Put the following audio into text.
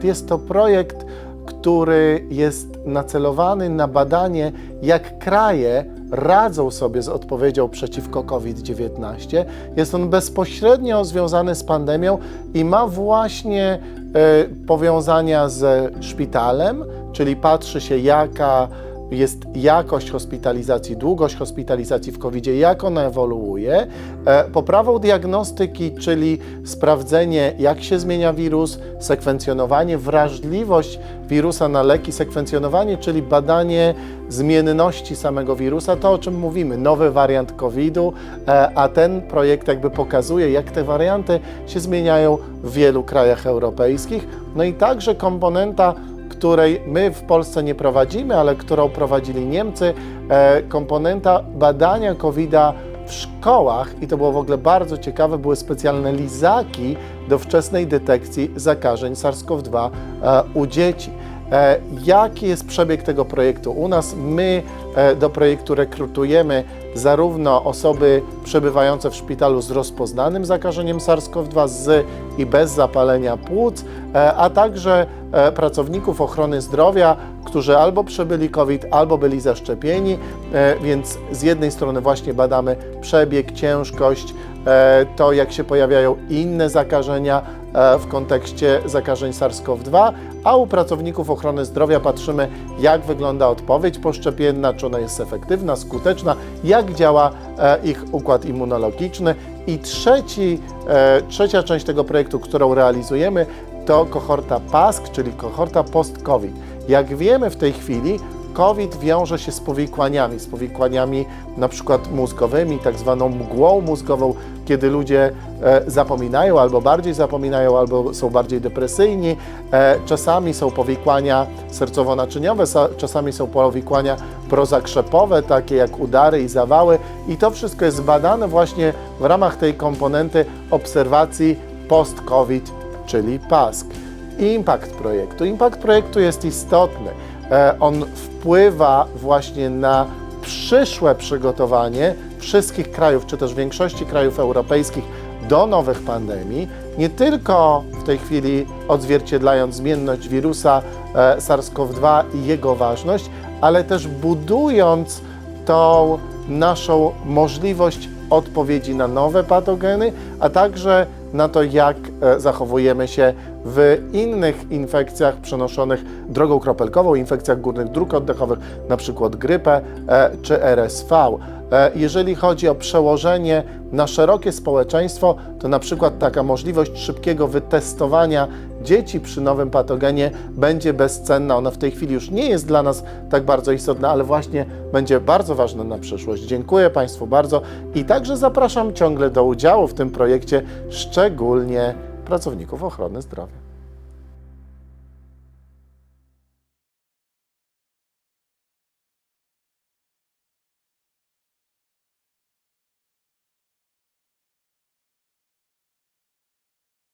projekt? Jest to projekt, który jest nacelowany na badanie, jak kraje radzą sobie z odpowiedzią przeciwko COVID-19. Jest on bezpośrednio związany z pandemią i ma właśnie e, powiązania ze szpitalem, czyli patrzy się, jaka jest jakość hospitalizacji, długość hospitalizacji w covid jak ona ewoluuje, e, poprawą diagnostyki, czyli sprawdzenie, jak się zmienia wirus, sekwencjonowanie, wrażliwość wirusa na leki, sekwencjonowanie, czyli badanie zmienności samego wirusa, to o czym mówimy, nowy wariant COVID-u, e, a ten projekt jakby pokazuje, jak te warianty się zmieniają w wielu krajach europejskich. No i także komponenta której my w Polsce nie prowadzimy, ale którą prowadzili Niemcy, e, komponenta badania COVID-a w szkołach, i to było w ogóle bardzo ciekawe, były specjalne lizaki do wczesnej detekcji zakażeń SARS-CoV-2 e, u dzieci. E, Jaki jest przebieg tego projektu? U nas my do projektu rekrutujemy zarówno osoby przebywające w szpitalu z rozpoznanym zakażeniem SARS-CoV-2 z i bez zapalenia płuc, e, a także e, pracowników ochrony zdrowia, którzy albo przebyli COVID, albo byli zaszczepieni, e, więc z jednej strony właśnie badamy przebieg, ciężkość, to jak się pojawiają inne zakażenia w kontekście zakażeń SARS-CoV-2, a u pracowników ochrony zdrowia patrzymy, jak wygląda odpowiedź poszczepienna, czy ona jest efektywna, skuteczna, jak działa e, ich układ immunologiczny. I trzeci, e, trzecia część tego projektu, którą realizujemy, to kohorta PASK, czyli kohorta post-COVID. Jak wiemy w tej chwili, COVID wiąże się z powikłaniami, z powikłaniami na przykład mózgowymi, tak zwaną mgłą mózgową, kiedy ludzie e, zapominają albo bardziej zapominają, albo są bardziej depresyjni. E, czasami są powikłania sercowo-naczyniowe, sa- czasami są powikłania prozakrzepowe, takie jak udary i zawały. I to wszystko jest badane właśnie w ramach tej komponenty obserwacji post-COVID, czyli PASK. Impact projektu. Impact projektu jest istotny. E, On wpływa właśnie na przyszłe przygotowanie wszystkich krajów, czy też większości krajów europejskich do nowych pandemii, nie tylko w tej chwili odzwierciedlając zmienność wirusa e, SARS-CoV-2 i jego ważność, ale też budując tą naszą możliwość odpowiedzi na nowe patogeny, a także na to, jak e, zachowujemy się w innych infekcjach przenoszonych drogą kropelkową, infekcjach górnych dróg oddechowych, na przykład grypę e, czy RSV. E, Jeżeli chodzi o przełożenie na szerokie społeczeństwo, to na przykład taka możliwość szybkiego wytestowania dzieci przy nowym patogenie będzie bezcenna. Ona w tej chwili już nie jest dla nas tak bardzo istotna, ale właśnie będzie bardzo ważna na przyszłość. Dziękuję Państwu bardzo i także zapraszam ciągle do udziału w tym projekcie, szczególnie pracowników ochrony zdrowia.